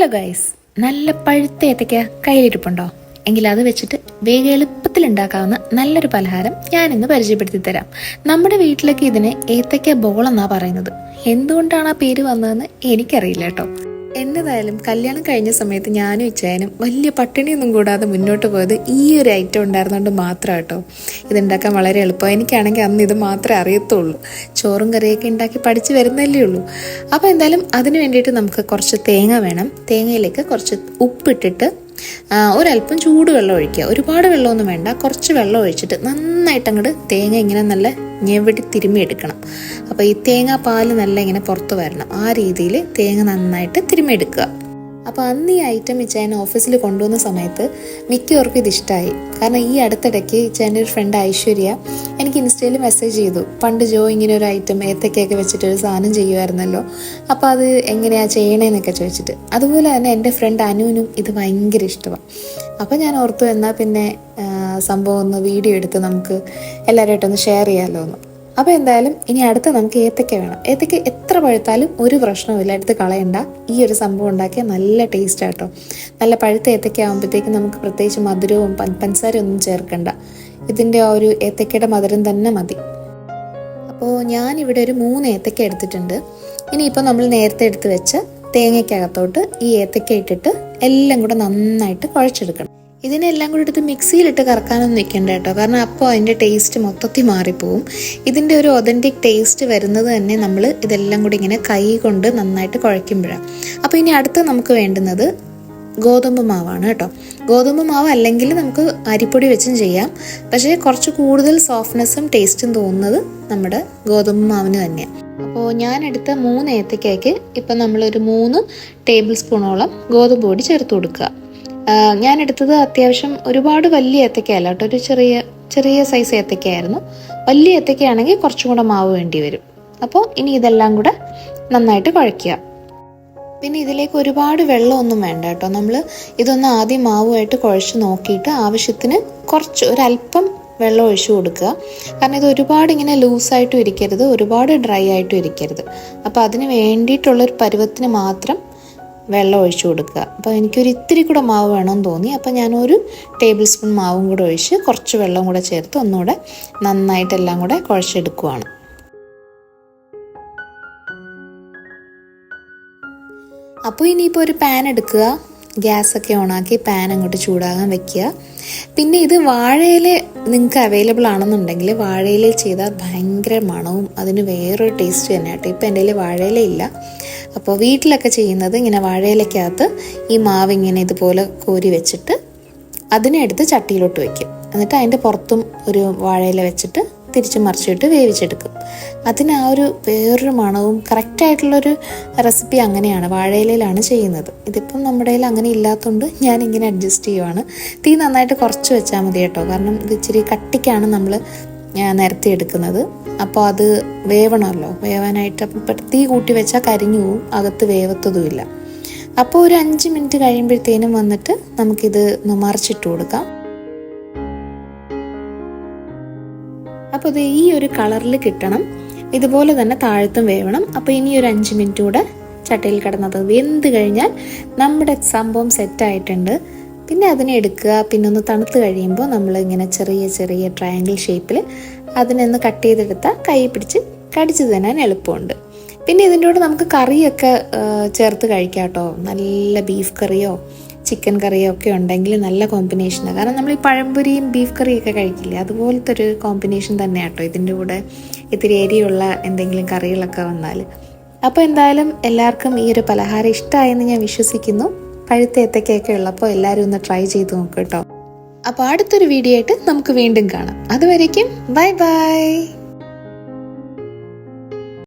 Hello guys നല്ല പഴുത്ത ഏത്തയ്ക്ക കയ്യിലിരിപ്പുണ്ടോ? എങ്കിൽ അത് വെച്ചിട്ട് വേഗം എളുപ്പത്തിൽ ഉണ്ടാക്കാവുന്ന നല്ലൊരു പലഹാരം ഞാൻ ഇന്ന് പരിചയപ്പെടുത്തി തരാം നമ്മുടെ വീട്ടിലൊക്കെ ഇതിന് ഏത്തയ്ക്ക ബോൾ എന്നാ പറയുന്നത്. എന്തുകൊണ്ടാണ് ആ പേര് വന്നതെന്ന് എനിക്കറിയില്ല കേട്ടോ. എന്നതായാലും കല്യാണം കഴിഞ്ഞ സമയത്ത് ഞാനും ഇച്ചായനും വലിയ പട്ടിണിയൊന്നും കൂടാതെ മുന്നോട്ട് പോയത് ഈ ഒരു ഐറ്റം ഉണ്ടായിരുന്നുകൊണ്ട് മാത്രം കേട്ടോ ഇതുണ്ടാക്കാൻ വളരെ എളുപ്പം. എനിക്കാണെങ്കിൽ അന്ന് ഇത് മാത്രമേ അറിയത്തുള്ളൂ. ചോറും കറിയൊക്കെ ഉണ്ടാക്കി പഠിച്ച് വരുന്നല്ലേ ഉള്ളൂ. അപ്പോൾ എന്തായാലും അതിന് വേണ്ടിയിട്ട് നമുക്ക് കുറച്ച് തേങ്ങ വേണം. തേങ്ങയിലേക്ക് കുറച്ച് ഉപ്പിട്ടിട്ട് ഒരല്പം ചൂടുവെള്ളം ഒഴിക്കുക. ഒരുപാട് വെള്ളമൊന്നും വേണ്ട. കുറച്ച് വെള്ളം ഒഴിച്ചിട്ട് നന്നായിട്ട് അങ്ങോട്ട് തേങ്ങ ഇങ്ങനെ നല്ല ഞെവിടി തിരുമ്മി എടുക്കണം അപ്പോൾ ഈ തേങ്ങാ പാൽ നല്ല ഇങ്ങനെ പുറത്ത് വരണം. ആ രീതിയിൽ തേങ്ങ നന്നായിട്ട് തിരുമ്മി എടുക്കുക അപ്പോൾ അന്ന് ഈ ഐറ്റം ഇച്ചായനെ ഓഫീസിൽ കൊണ്ടുവന്ന സമയത്ത് മിക്കവർക്കും ഇത് ഇഷ്ടമായി കാരണം ഈ അടുത്തിടയ്ക്ക് ഇച്ചായന്റെ ഒരു ഫ്രണ്ട് ഐശ്വര്യ എനിക്ക് ഇൻസ്റ്റയിൽ മെസ്സേജ് ചെയ്തു. പണ്ട് ജോ ഇങ്ങനെ ഒരു ഐറ്റം ഏത്തക്കയൊക്കെ വെച്ചിട്ട് ഒരു സാധനം ചെയ്യുമായിരുന്നല്ലോ അപ്പോൾ അത് എങ്ങനെയാ ചെയ്യണേന്നൊക്കെ ചോദിച്ചിട്ട്. അതുപോലെ തന്നെ എന്റെ ഫ്രണ്ട് അനുവിനും ഇത് ഭയങ്കര ഇഷ്ടമാണ് അപ്പോൾ ഞാൻ ഓർത്തു എന്നാൽ പിന്നെ സംഭവം ഒന്ന് വീഡിയോ എടുത്ത് നമുക്ക് എല്ലാവരുമായിട്ടൊന്ന് ഷെയർ ചെയ്യാമല്ലോ എന്ന് അപ്പോൾ എന്തായാലും ഇനി അടുത്ത് നമുക്ക് ഏത്തക്ക വേണം. ഏത്തക്ക എത്ര പഴുത്താലും ഒരു പ്രശ്നവുമില്ല. എടുത്ത് കളയണ്ട. ഈ ഒരു സംഭവം ഉണ്ടാക്കിയാൽ നല്ല ടേസ്റ്റ് ആട്ടോ. നല്ല പഴുത്ത ഏത്തക്ക ആകുമ്പോഴത്തേക്കും നമുക്ക് പ്രത്യേകിച്ച് മധുരവും പഞ്ചസാരയും ഒന്നും ചേർക്കണ്ട. ഇതിന്റെ ആ ഒരു ഏത്തക്കയുടെ മധുരം തന്നെ മതി. അപ്പോൾ ഞാനിവിടെ ഒരു മൂന്ന് ഏത്തക്ക എടുത്തിട്ടുണ്ട്. ഇനിയിപ്പോൾ നമ്മൾ നേരത്തെ എടുത്ത് വെച്ച തേങ്ങയ്ക്കകത്തോട്ട് ഈ ഏത്തക്ക ഇട്ടിട്ട് എല്ലാം കൂടെ നന്നായിട്ട് കുഴച്ചെടുക്കണം. ഇതിനെല്ലാം കൂടി എടുത്ത് മിക്സിയിലിട്ട് കറക്കാനൊന്നും നിൽക്കണ്ട കേട്ടോ. കാരണം അപ്പോൾ അതിന്റെ ടേസ്റ്റ് മൊത്തത്തിൽ മാറിപ്പോവും. ഇതിന്റെ ഒരു ഒതന്റിക് ടേസ്റ്റ് വരുന്നത് തന്നെ നമ്മൾ ഇതെല്ലാം കൂടി ഇങ്ങനെ കൈ കൊണ്ട് നന്നായിട്ട് കുഴയ്ക്കുമ്പോഴാണ്. അപ്പോൾ ഇനി അടുത്ത് നമുക്ക് വേണ്ടുന്നത് ഗോതമ്പ് മാവാണ് കേട്ടോ. ഗോതമ്പ് മാവ് അല്ലെങ്കിൽ നമുക്ക് അരിപ്പൊടി വെച്ചും ചെയ്യാം. പക്ഷേ കുറച്ച് കൂടുതൽ സോഫ്റ്റ്നെസ്സും ടേസ്റ്റും തോന്നുന്നത് നമ്മുടെ ഗോതമ്പ് മാവിന് തന്നെയാണ്. അപ്പോൾ ഞാൻ എടുത്ത മൂന്ന് ഏത്തക്കയ്ക്ക് ഇപ്പം നമ്മളൊരു മൂന്ന് ടേബിൾ സ്പൂണോളം ഗോതമ്പ് പൊടി ചേർത്ത് കൊടുക്കുക. ഞാൻ എടുത്തത് അത്യാവശ്യം ഒരുപാട് വലിയ ഏത്തക്കയല്ല കേട്ടോ. ഒരു ചെറിയ ചെറിയ സൈസ് ഏത്തക്കയായിരുന്നു. വലിയ ഏത്തക്കയാണെങ്കിൽ കുറച്ചും കൂടെ മാവ് വേണ്ടി വരും. അപ്പോൾ ഇനി ഇതെല്ലാം കൂടെ നന്നായിട്ട് കുഴയ്ക്കുക. പിന്നെ ഇതിലേക്ക് ഒരുപാട് വെള്ളമൊന്നും വേണ്ട കേട്ടോ. നമ്മൾ ഇതൊന്ന് ആദ്യം മാവുമായിട്ട് കുഴച്ച് നോക്കിയിട്ട് ആവശ്യത്തിന് കുറച്ച് ഒരല്പം വെള്ളം ഒഴിച്ചു കൊടുക്കുക. കാരണം ഇത് ഒരുപാട് ഇങ്ങനെ ലൂസായിട്ടും ഇരിക്കരുത് ഒരുപാട് ഡ്രൈ ആയിട്ടും ഇരിക്കരുത്. അപ്പോൾ അതിന് വേണ്ടിയിട്ടുള്ളൊരു പരുവത്തിന് മാത്രം വെള്ളം ഒഴിച്ചു കൊടുക്കുക. അപ്പോൾ എനിക്കൊരു ഇത്തിരി കൂടെ മാവ് വേണമെന്ന് തോന്നി. അപ്പോൾ ഞാനൊരു ടേബിൾ സ്പൂൺ മാവും കൂടെ ഒഴിച്ച് കുറച്ച് വെള്ളം കൂടെ ചേർത്ത് ഒന്നുകൂടെ നന്നായിട്ട് എല്ലാം കൂടെ കുഴച്ചെടുക്കുവാണ്. അപ്പോൾ ഇനിയിപ്പോൾ ഒരു പാൻ എടുക്കുക. ഗ്യാസൊക്കെ ഓണാക്കി പാൻ അങ്ങോട്ട് ചൂടാകാൻ വെക്കുക. പിന്നെ ഇത് വാഴയില നിങ്ങൾക്ക് അവൈലബിൾ ആണെന്നുണ്ടെങ്കിൽ വാഴയില ചെയ്താൽ ഭയങ്കര മണവും അതിന് വേറൊരു ടേസ്റ്റ് തന്നെ കേട്ടോ. ഇപ്പം എന്റെ കയ്യിൽ വാഴയില ഇല്ല. അപ്പോൾ വീട്ടിലൊക്കെ ചെയ്യുന്നത് ഇങ്ങനെ വാഴയിലക്കകത്ത് ഈ മാവ് ഇങ്ങനെ ഇതുപോലെ കോരി വെച്ചിട്ട് അതിനെ എടുത്ത് ചട്ടിയിലോട്ട് വയ്ക്കും. എന്നിട്ട് അതിന്റെ പുറത്തും ഒരു വാഴയില വെച്ചിട്ട് തിരിച്ച് മറിച്ചിട്ട് വേവിച്ചെടുക്കും. അതിന് ആ ഒരു വേറൊരു മണവും കറക്റ്റായിട്ടുള്ളൊരു റെസിപ്പി അങ്ങനെയാണ് വാഴയിലയിലാണ് ചെയ്യുന്നത്. ഇതിപ്പം നമ്മുടെ കയ്യിൽ അങ്ങനെ ഇല്ലാത്തതുകൊണ്ട് ഞാൻ ഇങ്ങനെ അഡ്ജസ്റ്റ് ചെയ്യുവാണ്. തീ നന്നായിട്ട് കുറച്ച് വെച്ചാൽ മതി കേട്ടോ. കാരണം ഇത് ഇച്ചിരി കട്ടിക്കാണ് നമ്മൾ നിരത്തി എടുക്കുന്നത്. അപ്പോൾ അത് വേവണമല്ലോ. വേവാനായിട്ട് തീ കൂട്ടി വെച്ചാൽ കരിഞ്ഞു പോവും. അകത്ത് വേവത്തതുമില്ല. അപ്പോൾ ഒരു അഞ്ച് മിനിറ്റ് കഴിയുമ്പോഴത്തേനും വന്നിട്ട് നമുക്കിത് മറിച്ചിട്ട് കൊടുക്കാം. അപ്പോൾ ഇത് ഈ ഒരു കളറിൽ കിട്ടണം. ഇതുപോലെ തന്നെ താഴത്തും വേവണം. അപ്പോൾ ഇനി ഒരു അഞ്ച് മിനിറ്റ് കൂടെ ചട്ടയിൽ കിടന്നത്. വെന്ത് കഴിഞ്ഞാൽ നമ്മുടെ സംഭവം സെറ്റായിട്ടുണ്ട് പിന്നെ അതിനെ എടുക്കുക പിന്നെ ഒന്ന് തണുത്ത് കഴിയുമ്പോൾ നമ്മൾ ഇങ്ങനെ ചെറിയ ചെറിയ ട്രയാങ്കിൾ ഷേപ്പിൽ അതിനൊന്ന് കട്ട് ചെയ്തെടുത്താൽ കൈ പിടിച്ച് കടിച്ചു തരാൻ എളുപ്പമുണ്ട്. പിന്നെ ഇതിന്റെ കൂടെ നമുക്ക് കറിയൊക്കെ ചേർത്ത് കഴിക്കാം കേട്ടോ. നല്ല ബീഫ് കറിയോ ചിക്കൻ കറിയോ ഒക്കെ ഉണ്ടെങ്കിൽ നല്ല കോമ്പിനേഷനാണ് കാരണം നമ്മൾ ഈ പഴംപൊരിയും ബീഫ് കറിയൊക്കെ കഴിക്കില്ലേ? അതുപോലത്തെ ഒരു കോമ്പിനേഷൻ തന്നെയാണ് കേട്ടോ ഇതിന്റെ കൂടെ ഇത്തിരി എരിയുള്ള എന്തെങ്കിലും കറികളൊക്കെ വന്നാൽ. അപ്പോൾ എന്തായാലും എല്ലാവർക്കും ഈ ഒരു പലഹാരം ഇഷ്ടമായെന്ന് ഞാൻ വിശ്വസിക്കുന്നു. പഴുത്ത ഏത്തക്കയൊക്കെ ഉള്ളപ്പോൾ എല്ലാവരും ഒന്ന് ട്രൈ ചെയ്ത് നോക്കൂ കേട്ടോ. അപ്പോൾ അടുത്തൊരു വീഡിയോ ആയിട്ട് നമുക്ക് വീണ്ടും കാണാം. അതുവരേക്കും ബൈ ബൈ